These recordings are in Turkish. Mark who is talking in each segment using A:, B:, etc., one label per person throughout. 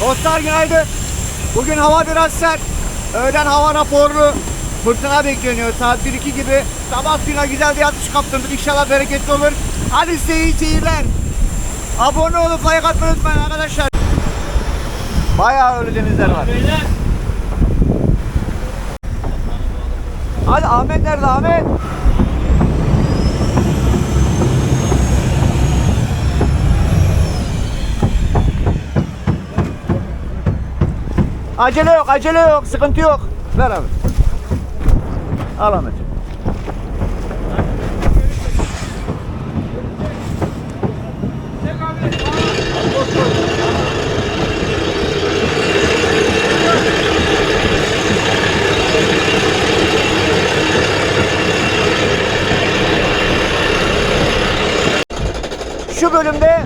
A: Dostlar günaydın. Bugün hava biraz sert. Öğlen hava raporlu. Fırtına bekleniyor saat 1-2 gibi. Sabah suyuna güzel bir atış kaptırdık. İnşallah bereketli olur. Hadi size seyirler. Abone olup like atmayı unutmayın arkadaşlar. Bayağı ölü denizler var. Hadi Ahmet nerede Ahmet? Acele yok, acele yok, sıkıntı yok. Ver abi. Al Ahmet. Şu bölümde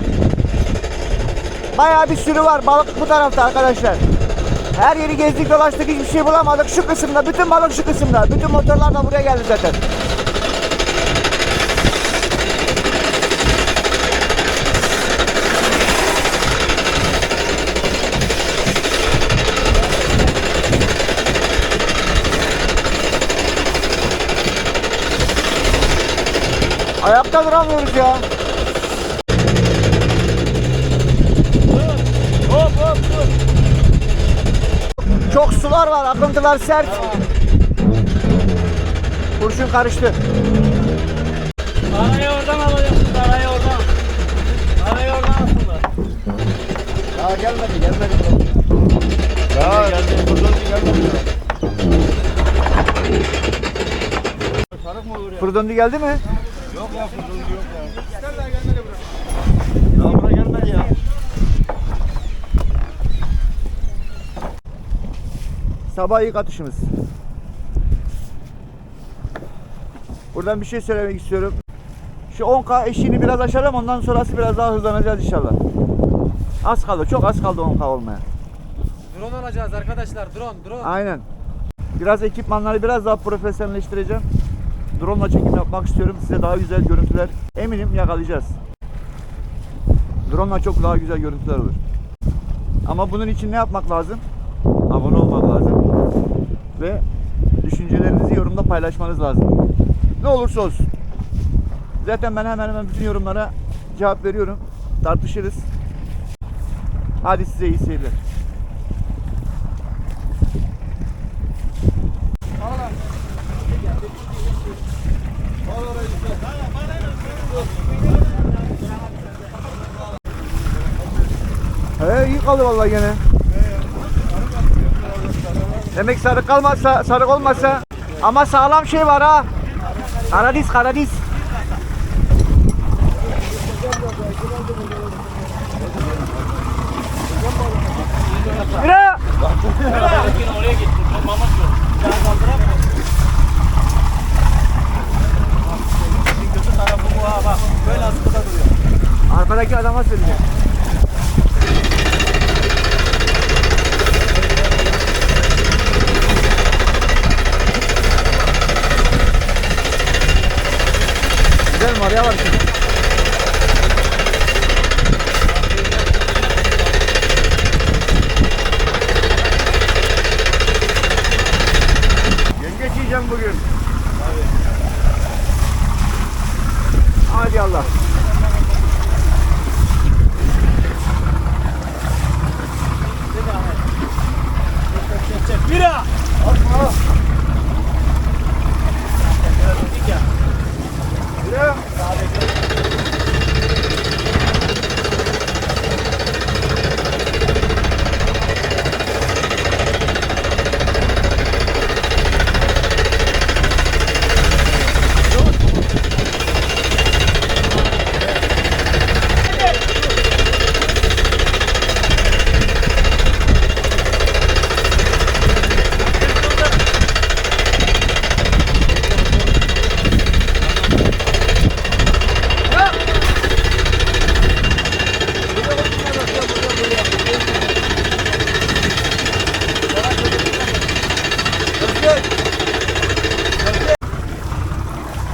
A: bayağı bir sürü var. Balık bu tarafta arkadaşlar. Her yeri gezdik dolaştık hiçbir şey bulamadık. Şu kısımda, bütün balık şu kısımda. Bütün motorlar da buraya geldi zaten. Ayakta duramıyoruz ya. Çok sular var, akıntılar sert. Kurşun karıştı.
B: Arayı oradan alacaksınız arayı oradan. Arayı oradan aslında.
A: Daha gelmedi, gelmedi. Ya geldi, gelmedi.
B: Mı olur ya?
A: Fırdöndü geldi mi?
B: Yok ya fırıncı yok ya. İster daha gelmedi buraya. Ya buraya gelmedi ya.
A: Sabah ilk atışımız. Buradan bir şey söylemek istiyorum. Şu 10K eşiğini biraz aşalım ondan sonrası biraz daha hızlanacağız inşallah. Az kaldı, çok az kaldı 10K olmaya.
C: Drone alacağız arkadaşlar drone drone.
A: Aynen. Biraz ekipmanları biraz daha profesyonelleştireceğim. Drone ile çekim yapmak istiyorum. Size daha güzel görüntüler eminim yakalayacağız. Drone ile çok daha güzel görüntüler olur. Ama bunun için ne yapmak lazım? Abone. Ve düşüncelerinizi yorumda paylaşmanız lazım. Ne olursa olsun. Zaten ben hemen hemen bütün yorumlara cevap veriyorum. Tartışırız. Hadi size iyi seyirler. He iyi kaldı vallahi gene. Demek sarık kalmazsa, sarık olmazsa ama sağlam şey var ha. Karadis, karadis.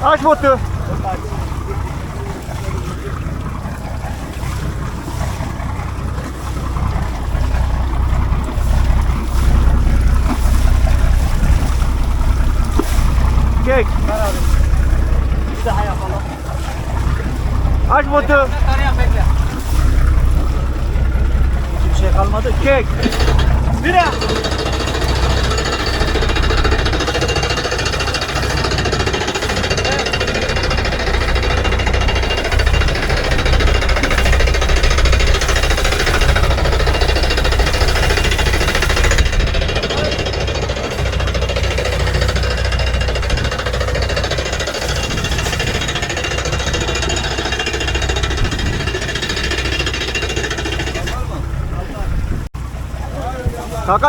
A: Aç botu.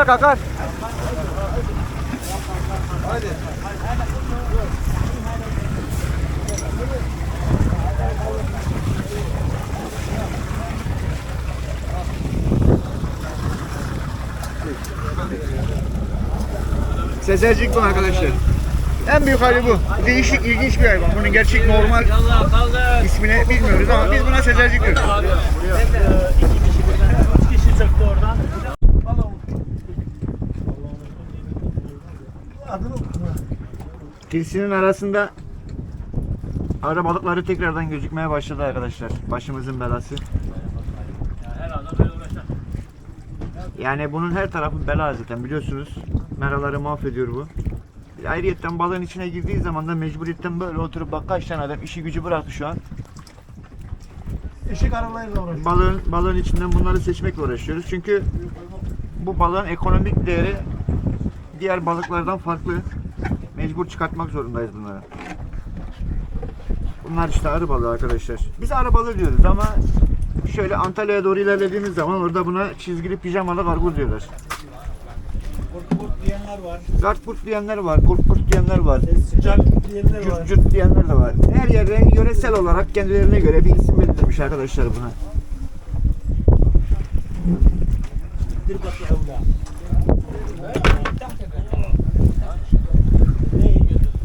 A: Kakar kakar. Sezercik bu arkadaşlar. En büyük hali bu. Değişik, ilginç bir hayvan. Bunun gerçek normal ismini bilmiyoruz ama biz buna sezercik diyoruz. Tilsinin arasında ara balıkları tekrardan gözükmeye başladı arkadaşlar. Başımızın belası. Yani bunun her tarafı bela zaten biliyorsunuz. Meraları mahvediyor bu. Ayrıyetten balığın içine girdiği zaman da mecburiyetten böyle oturup bak kaç tane adam işi gücü bıraktı şu an.
B: Işık arabayla uğraşıyor.
A: Balığın, balığın içinden bunları seçmekle uğraşıyoruz. Çünkü bu balığın ekonomik değeri diğer balıklardan farklı. Mecbur çıkartmak zorundayız bunları. Bunlar işte arı balığı arkadaşlar. Biz arı balığı diyoruz ama şöyle Antalya'ya doğru ilerlediğimiz zaman orada buna çizgili pijamalı kargur diyorlar.
B: Kurt kurt diyenler var.
A: Gart kurt diyenler var, kurt kurt diyenler var.
B: Sıcak diyenler var.
A: Cürt cürt diyenler de var. Her yerde yöresel olarak kendilerine göre bir isim belirlemiş arkadaşlar buna.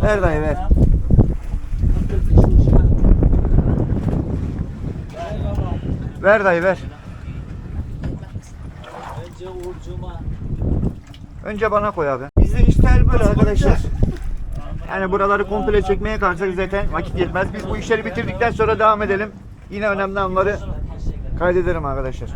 A: Ver dayı ver. Ver dayı ver. Önce bana koy abi. Bizde işler böyle arkadaşlar. Yani buraları komple çekmeye kalksak zaten vakit yetmez. Biz bu işleri bitirdikten sonra devam edelim. Yine önemli anları kaydederim arkadaşlar.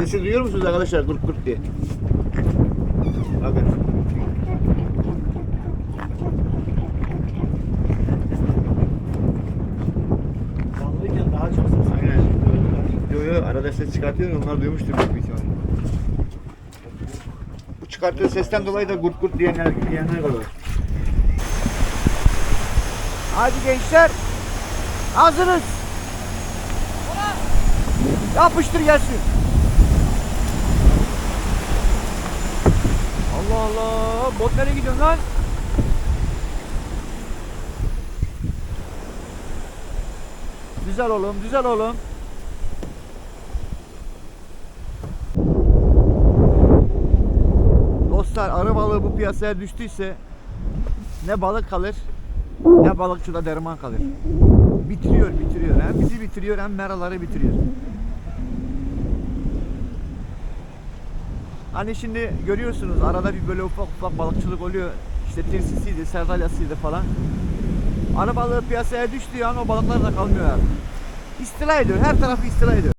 A: Sesi duyuyor musunuz arkadaşlar kurt kurt diye? Bakın.
B: Canlıyken daha çok ses.
A: Aynen. Yo yo arada ses çıkartıyor onlar duymuştur büyük bir ihtimalle. Bu çıkarttığı sesten dolayı da gurt gurt diyenler, diyenler var. Hadi gençler. Hazırız. Yapıştır gelsin. Allah. Bot nereye gidiyorsun lan? Güzel oğlum, güzel oğlum. Dostlar arı balığı bu piyasaya düştüyse ne balık kalır ne balıkçıda derman kalır. Bitiriyor, bitiriyor. Hem bizi bitiriyor hem meraları bitiriyor. Hani şimdi görüyorsunuz arada bir böyle ufak ufak balıkçılık oluyor. İşte tirsisiydi, serdalyasıydı falan. Arı balığı piyasaya düştüğü an o balıklar da kalmıyor abi. İstila ediyor. Her tarafı istila ediyor.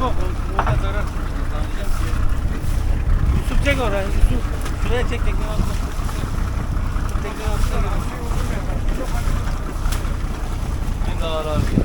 C: Yok yok orada zarar
A: Yusuf çek oraya Yusuf. Şuraya çek tekne altına. Tekne altına. Ben de ağır
C: ağır.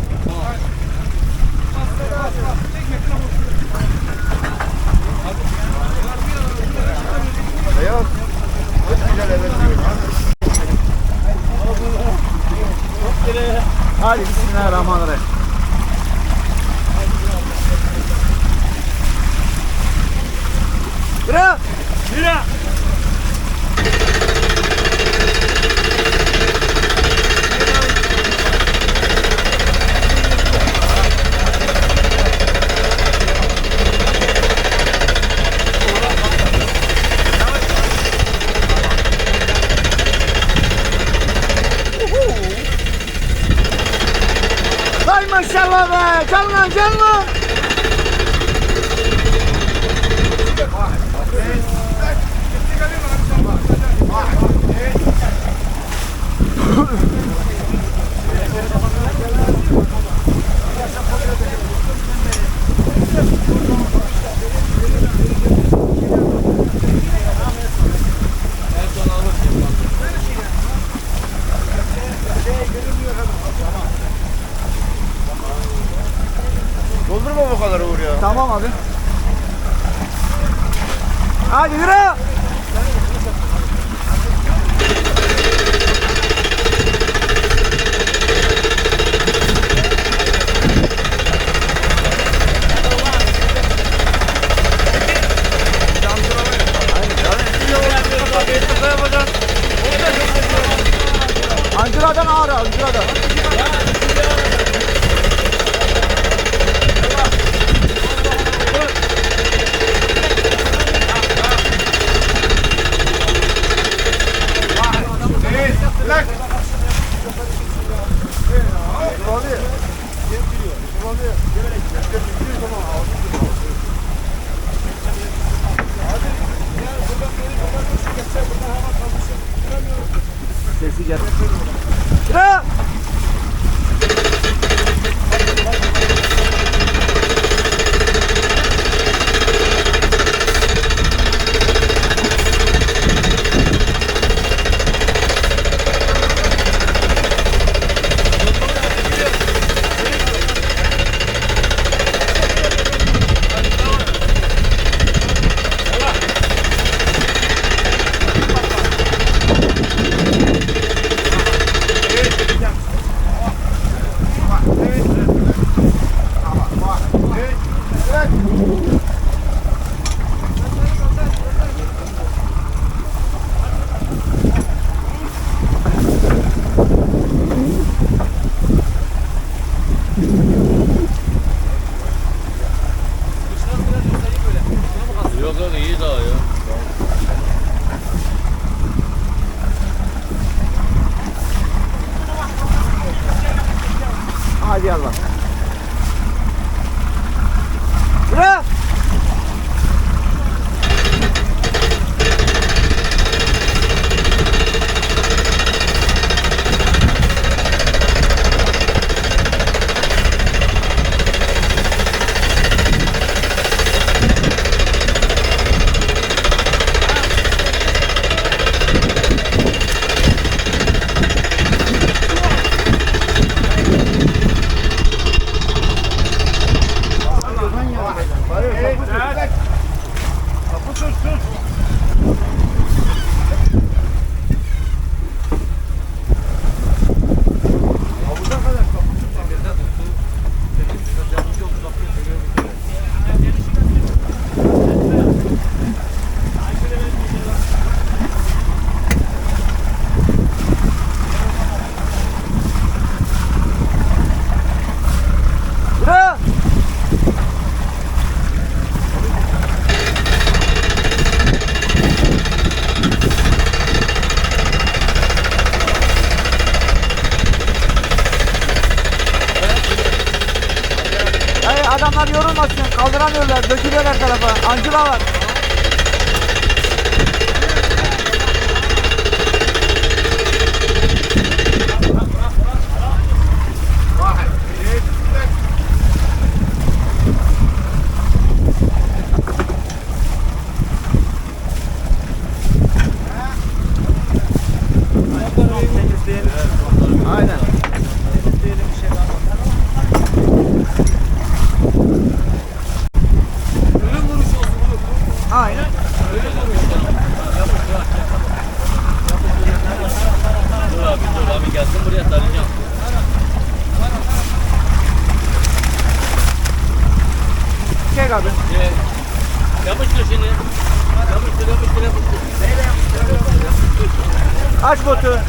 A: Aç botu.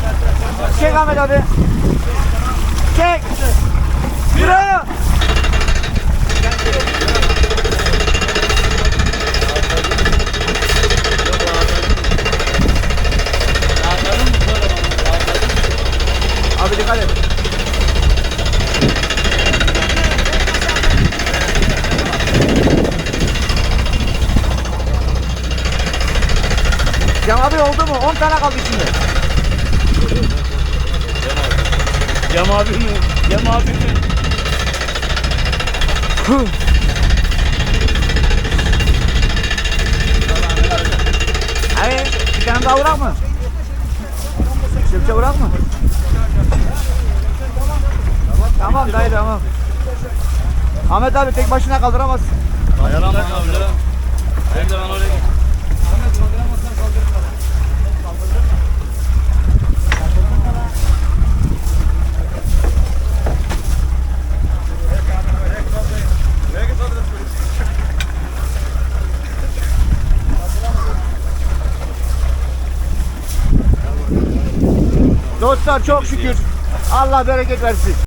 A: Çek Ahmet abi. Çek. Yürü. Abi dikkat et. Cem abi oldu mu? 10 tane kaldı içinde.
C: Cem abi mi? Cem abi mi?
A: Abi bir tane daha vurak mı? Sırça vurak mı? Tamam dayı tamam. Ahmet abi tek başına kaldıramazsın.
C: Dayanamam abi. Hem de ben oraya
A: Dostlar çok şükür. Allah bereket versin.